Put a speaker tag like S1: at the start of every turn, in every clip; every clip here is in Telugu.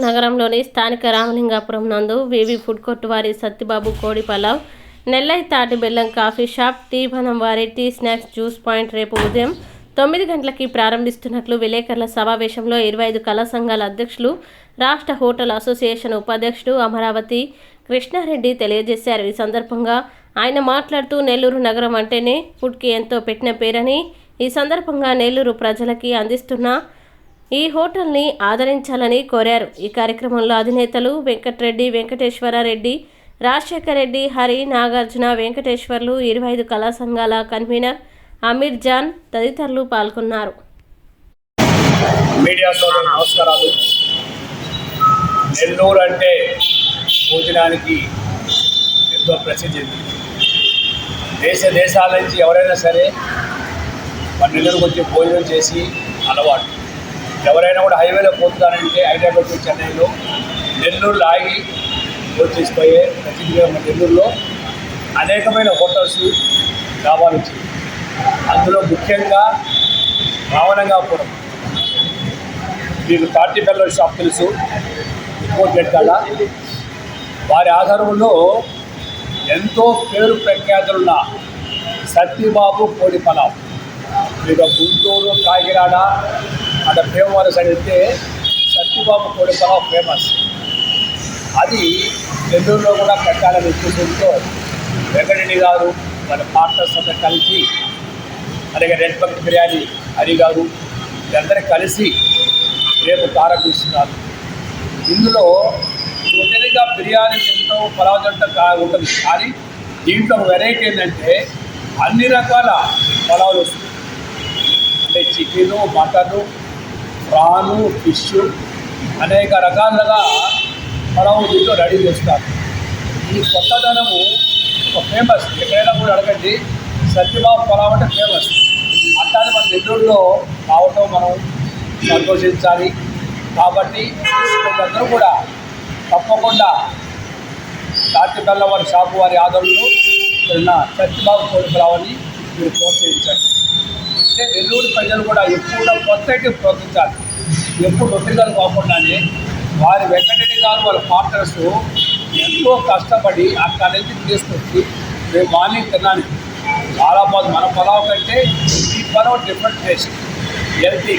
S1: నగరంలోని స్థానిక రామలింగాపురం నందు వివి ఫుడ్ కోర్ట్ వారి సత్యబాబు కోడి పలావ్ నెల్లై తాటి బెల్లం కాఫీ షాప్ టీ వనం వారి టీ స్నాక్స్ జ్యూస్ పాయింట్ రేపు ఉదయం తొమ్మిది గంటలకి ప్రారంభిస్తున్నట్లు విలేకరుల సమావేశంలో ఇరవై ఐదు కళా సంఘాల అధ్యక్షులు రాష్ట్ర హోటల్ అసోసియేషన్ ఉపాధ్యక్షుడు అమరావతి కృష్ణారెడ్డి తెలియజేశారు. ఈ సందర్భంగా ఆయన మాట్లాడుతూ నెల్లూరు నగరం అంటేనే ఫుడ్కి ఎంతో పెట్టిన పేరని ఈ సందర్భంగా నెల్లూరు ప్రజలకి అందిస్తున్న ఈ హోటల్ని ఆదరించాలని కోరారు. ఈ కార్యక్రమంలో అధినేతలు వెంకట్రెడ్డి వెంకటేశ్వరారెడ్డి రాజశేఖర రెడ్డి హరి నాగార్జున వెంకటేశ్వర్లు ఇరవై ఐదు కళా సంఘాల కన్వీనర్ అమీర్ జాన్ తదితరులు పాల్గొన్నారు.
S2: మీడియా నమస్కారాలు. నెల్లూరు అంటే భోజనానికి ఎంతో ప్రసిద్ధి. దేశ దేశాల నుంచి ఎవరైనా సరే మన నెల్లూరుకు వచ్చి భోజనం చేసి అలవాటు. ఎవరైనా కూడా హైవేలో పోతున్నారంటే హైదరాబాద్ చెన్నైలో నెల్లూరులో ఆగి వచ్చేసిపోయే చేసిపోయే ప్రసిద్ధిగా మన నెల్లూరులో అనేకమైన హోటల్స్ డాబాలు అందులో ముఖ్యంగా రావణంగాపురం. మీకు తాటి బెల్లం షాప్ తెలుసు కోట్ పెట్టాల వారి ఆధారంలో ఎంతో పేరు ప్రఖ్యాతులున్న సత్యబాబు కోడి పలావ్. మీకు గుంటూరు కాకినాడ అక్కడ భీమవరం సైడ్ అయితే సత్యబాబు కోడి ఫేమస్ అది నెల్లూరులో కూడా పెట్టాలని ఉద్దేశంతో వెంకటరెడ్డి గారు మన పార్టర్స్ అంతా కలిసి అలాగే రెడ్ బకెట్ బిర్యానీ హరి గారు వీళ్ళందరూ కలిసి రేపు ప్రారంభిస్తున్నారు ఇందులో ఒంటరిగా బిర్యానీ తింటాం పలావ్ తింటాం కా ఉంటుంది. కానీ దీంట్లో వెరైటీ ఏంటంటే అన్ని రకాల పలావులు వస్తుంది అంటే చికెను మటను ప్రాను ఫిష్ అనేక రకాలుగా పడవ దీంట్లో రెడీ చేస్తారు ఈ కొత్తదనము ఒక ఫేమస్ ఎక్కడైనా కూడా అడగండి. సత్యబాబు పొలం అంటే ఫేమస్ అట్లానే మన నెల్లూరులో రావటం మనం సంతోషించాలి. కాబట్టి అందరూ కూడా తప్పకుండా తాటి వారి షాపు వారి ఆదరణలో ఉన్న సత్యబాబు కోడి పలావని మీరు ప్రోత్సహించండి. అంటే నెల్లూరు ప్రజలు కూడా ఎప్పుడు కొత్తకి ప్రోత్సహించాలి ఎప్పుడు రొట్టెలు కాకుండానే వారి వెంకటరెడ్డి గారు వాళ్ళ పార్టనర్స్ ఎంతో కష్టపడి అక్కడ నుంచి తీసుకొచ్చి మేము మార్నింగ్ తిన్నాను. చాలా బాగుంది. మన పొలావు కంటే ఈ పొలం డిఫరెంట్ టేస్ట్ హెల్తీ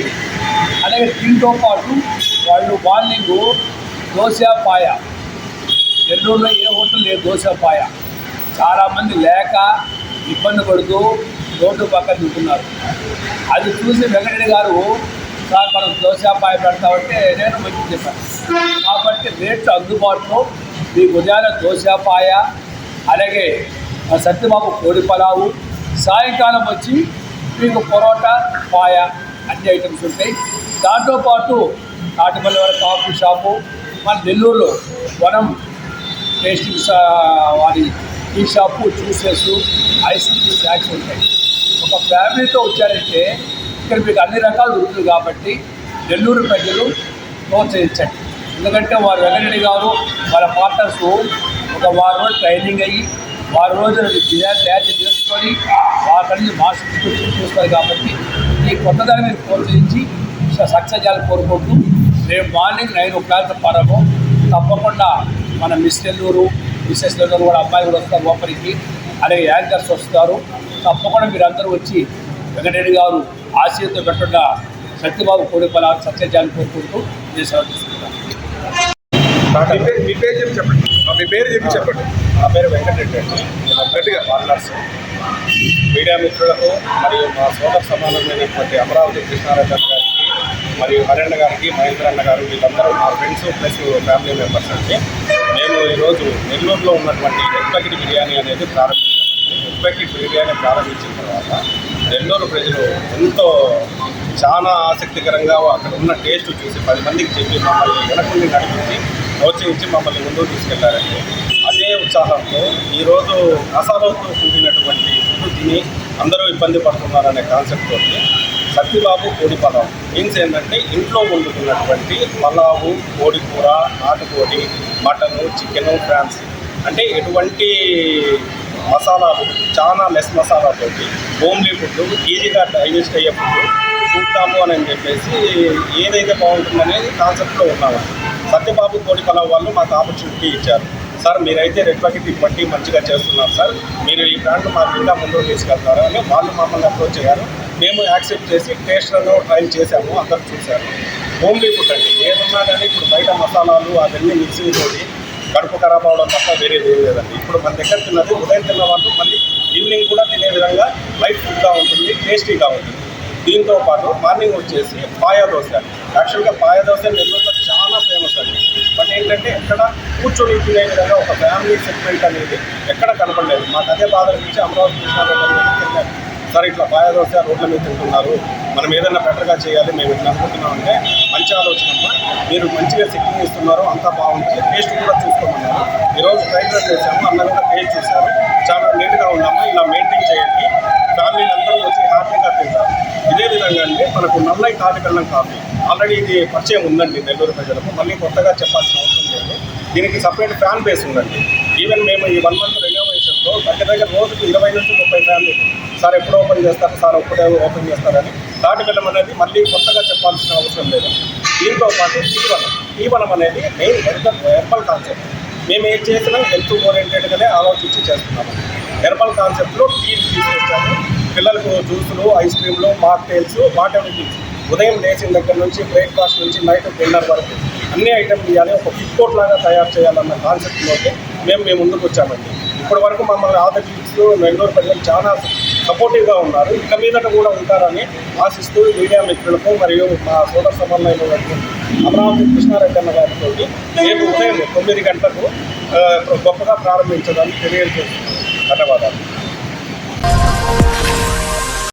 S2: అలాగే దీంతో పాటు వాళ్ళు మార్నింగ్ దోశ పాయ. నెల్లూరులో ఏ హోటల్ లేదు దోశ పాయ. చాలామంది లేక ఇబ్బంది పడుతూ రోడ్డు పక్కన తింటున్నారు. అది చూసి వెంకటరెడ్డి గారు సార్ మనం దోశాపాయ పెడతామంటే నేను మంచి చెప్పాను. కాబట్టి రేట్లు అందుబాటులో. మీ ఉదయాన దోశాపాయ అలాగే సత్యబాబు కోడి పలావు సాయంకాలం వచ్చి మీకు పొరోటా పాయ అన్ని ఐటమ్స్ ఉంటాయి. దాంతోపాటు తాటిపల్లి వారి కాఫీ షాపు మన నెల్లూరులో వనం టేస్టింగ్ వారి tea shop juices ice cream snacks ఉంటాయి. ఒక ఫ్యామిలీతో వచ్చారంటే ఇక్కడ మీకు అన్ని రకాలు దొరుకుతుంది కాబట్టి నెల్లూరు ప్రజలు ప్రోత్సహించండి. ఎందుకంటే వారు వెంకటరెడ్డి గారు వాళ్ళ పార్ట్నర్స్ ఒక వారం రోజు ట్రైనింగ్ అయ్యి వారం రోజులు బిర్యానీ తయారు చేసుకొని వారి మాస్క్ చూస్తారు కాబట్టి ఈ కొత్తదాన్ని మీరు ప్రోత్సహించి సక్సెస్ చేయాలని కోరుకుంటూ రేపు మార్నింగ్ నైన్ ఓ క్లాక్ పరము తప్పకుండా మన మిస్ నెల్లూరు మిస్సెస్ నెల్లూరు కూడా అబ్బాయి కూడా వస్తారు లోపలికి. అలాగే యాంకర్స్ వస్తారు. తప్పకుండా మీరు అందరూ వచ్చి వెంకటరెడ్డి గారు ఆశయంతో పెట్టకుండా సత్యబాబు కోడిపల చేయాలని కోరుకుంటూ నేను సెలవు తీసుకుంటాను
S3: మీ పేరు మీ పేరు చెప్పి చెప్పండి. ఆ, మీ పేరు చెప్పి చెప్పండి.
S2: నా పేరు వెంకటరెడ్డి అండి.
S3: గట్టిగా
S2: పార్ట్నర్స్ మీడియా మిత్రులకు మరియు మా సోదర సమానమైనటువంటి అమరావతి కృష్ణారాయణ గారికి మరియు హరణ గారికి మహేంద్ర అన్న గారు వీళ్ళందరూ మా ఫ్రెండ్స్ ప్లస్ ఫ్యామిలీ మెంబర్స్ అండి. మేము ఈరోజు నెల్లూరులో ఉన్నటువంటి ప్యాకెట్ బిర్యానీ అనేది ప్రారంభించామండి ఎగ్ బిర్యానీ ప్రారంభించిన తర్వాత నెల్లూరు ప్రజలు ఎంతో చాలా ఆసక్తికరంగా అక్కడ ఉన్న టేస్ట్ చూసి పది మందికి చెప్పి మమ్మల్ని వెనకుండి నడిపించి ప్రోత్సహించి మమ్మల్ని ముందుకు తీసుకెళ్ళారండి. అదే ఉత్సాహంతో ఈరోజు మసాలాతో కూడినటువంటి ఫుడ్ తిని అందరూ ఇబ్బంది పడుతున్నారనే కాన్సెప్ట్ తోటి సత్తిబాబు కోడి పలావ్ మీన్స్ ఏంటంటే ఇంట్లో వండుతున్నటువంటి పలావు కోడి కూర నాటుకోడి మటను చికెను ఫ్రాన్స్. అంటే ఎటువంటి మసాలాలు చాలా లెస్ మసాలాతోటి హోమ్లీ ఫుడ్ ఈజీగా డైజెస్ట్ అయ్యే ఫుడ్ చూద్దాము అని చెప్పేసి ఏదైతే బాగుంటుందనేది కాన్సెప్ట్లో ఉన్నామండి
S3: సత్యబాబు కోడి పలావ్ వాళ్ళు మాకు ఆపర్చునిటీ ఇచ్చారు. సార్ మీరైతే రెడ్ బకెట్ ఇవ్వండి మంచిగా చేస్తున్నారు సార్. మీరు ఈ బ్రాండ్ మాకు ఇంకా ముందుకు తీసుకెళ్తారు అని వాళ్ళు మమ్మల్ని అప్రోచ్ అయ్యారు మేము యాక్సెప్ట్ చేసి టేస్ట్లను ట్రై చేసాము అందరూ చూశారు. హోమ్లీ ఫుడ్ అండి. ఏదున్నా కానీ ఇప్పుడు బయట మసాలాలు అవన్నీ మిక్సింగ్ తోటి కడుపు ఖరాబ్ అవడం తప్ప వేరేది ఏం లేదండి. ఇప్పుడు మన దగ్గర తిన్నది ఉదయం తిన్న వాళ్ళు మళ్ళీ ఈవినింగ్ కూడా తినే విధంగా లైట్ ఫుడ్గా ఉంటుంది టేస్టీగా ఉంటుంది. దీంతో పాటు మార్నింగ్ వచ్చేసి పాయా దోశ. యాక్చువల్గా పాయా దోశ నెల్లూరులో చాలా ఫేమస్ అండి. బట్ ఏంటంటే ఎక్కడ కూర్చొని తినే విధంగా ఒక ఫ్యామిలీ సెగ్మెంట్ అనేది ఎక్కడ కనపడలేదు. మాకు అదే బాధ అనిపించి అమరావతి కృష్ణారెడ్డి సార్ ఇట్లా పాయా దోశ రోడ్ల మీద తింటున్నారు. మనం ఏదైనా బెటర్గా చేయాలి మేము ఇట్లా అనుకుంటున్నామంటే మంచి ఆలోచన మీరు మంచిగా సెట్టింగ్ ఇస్తున్నారు అంతా బాగుంటుంది టేస్ట్ కూడా చూసుకోమన్నారు. ఈరోజు ట్రైన్ రన్ చేశాము అన్న కూడా టేస్ట్ చూశారు. చాలా నీట్గా ఉన్నాము ఇలా మెయింటైన్ చేయండి. ఫ్యామిలీలు అందరూ వచ్చి హ్యాపీగా తింటారు. ఇదే విధంగా అండి మనకు నల్లై తాటి కాఫీ. ఆల్రెడీ ఇది పరిచయం ఉందండి నెల్లూరు ప్రజలకు. మళ్ళీ కొత్తగా చెప్పాల్సిన అవసరం లేదు. దీనికి సపరేట్ ఫ్యాన్ బేస్ ఉందండి. ఈవెన్ మేము ఈ వన్ మంత్ రెనోవేషన్లో దగ్గర దగ్గర రోజుకు ఇరవై నుంచి ముప్పై ఫ్యాన్లు. సార్ ఎప్పుడు ఓపెన్ చేస్తారు సార్ ఎప్పుడే ఓపెన్ చేస్తారని తాటి బెల్లం అనేది మళ్ళీ కొత్తగా చెప్పాల్సిన అవసరం లేదు. దీంతో పాటు తీవనం. టీవనం అనేది మెయిన్ హెర్బల్ హెర్బల్ కాన్సెప్ట్ మేము ఏం చేసినా హెల్త్ ఓరియంటెడ్గానే ఆలోచించి చేస్తున్నాము. హెర్బల్ కాన్సెప్ట్లో టీలు తీసుకొచ్చాము. పిల్లలకు జ్యూసులు ఐస్ క్రీమ్లు మాక్టైల్స్ వాటర్ ఉదయం లేచిన దగ్గర నుంచి బ్రేక్ఫాస్ట్ నుంచి నైట్ డిన్నర్ వరకు అన్ని ఐటమ్ ఇవ్వాలి ఒక ఫుడ్ కోర్ట్ లాగా తయారు చేయాలన్న కాన్సెప్ట్లోకి మేము మేము ముందుకు వచ్చామండి. ఇప్పటి వరకు మమ్మల్ని ఆంధ్రప్రదేశ్ నెల్లూరు ప్రజలు చాలా సపోర్టివ్గా ఉన్నారు. ఇక మీదట కూడా ఉంటారని ఆశిస్తూ మీడియా మిత్రులకు మరియు మా సోదర సమన్వయమైనటువంటి అమరావతి కృష్ణారెడ్డి అన్న గారితో రేపు ఉదయం తొమ్మిది గంటలకు గొప్పగా ప్రారంభించడానికి తెలియజేస్తున్నాను. ధన్యవాదాలు.